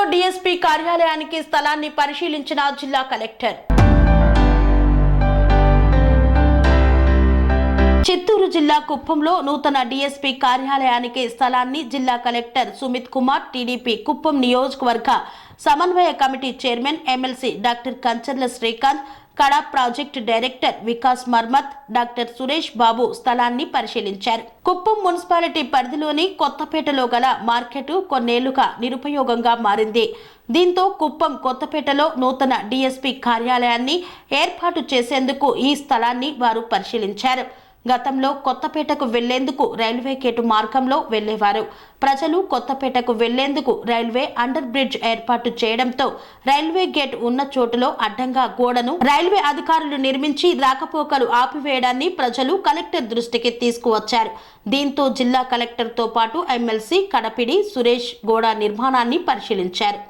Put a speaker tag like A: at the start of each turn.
A: కుప్పంలో డీఎస్పీ కార్యాలయానికి స్థలాన్ని పరిశీలించిన జిల్లా కలెక్టర్. జిల్లా కుప్పంలో నూతన డీఎస్పీ కార్యాలయానికి స్థలాన్ని జిల్లా కలెక్టర్ సుమిత్ కుమార్ టీడీపీ కుప్పం నియోజకవర్గ సమన్వయ committee chairman MLC doctor Kancharla Srikanth KADA project director Vikas Marmat doctor Suresh Babu స్థలాన్ని పరిశీలించారు. కుప్పం మున్సిపాలిటీ పరిధిలోని కొత్తపేటలో గల మార్కెట్ కొన్నేళ్ళుగా నిరుపయోగంగా మారింది. దీంతో కుప్పం కొత్తపేటలో నూతన డీఎస్పీ కార్యాలయాన్ని ఏర్పాటు చేసేందుకు ఈ స్థలాన్ని వారు పరిశీలించారు. గతంలో కొత్తపేటకు వెళ్ళేందుకు రైల్వే గేటు మార్గంలో వెళ్ళేవారు. ప్రజలు కొత్తపేటకు వెళ్ళేందుకు రైల్వే అండర్ బ్రిడ్జ్ ఏర్పాటు చేయడంతో రైల్వే గేట్ ఉన్న చోటులో అడ్డంగా గోడను రైల్వే అధికారులు నిర్మించి రాకపోకలు ఆపివేయడాన్ని ప్రజలు కలెక్టర్ దృష్టికి తీసుకువచ్చారు. దీంతో జిల్లా కలెక్టర్తో పాటు ఎమ్మెల్సీ కడపిడి సురేష్ గోడ నిర్మాణాన్ని పరిశీలించారు.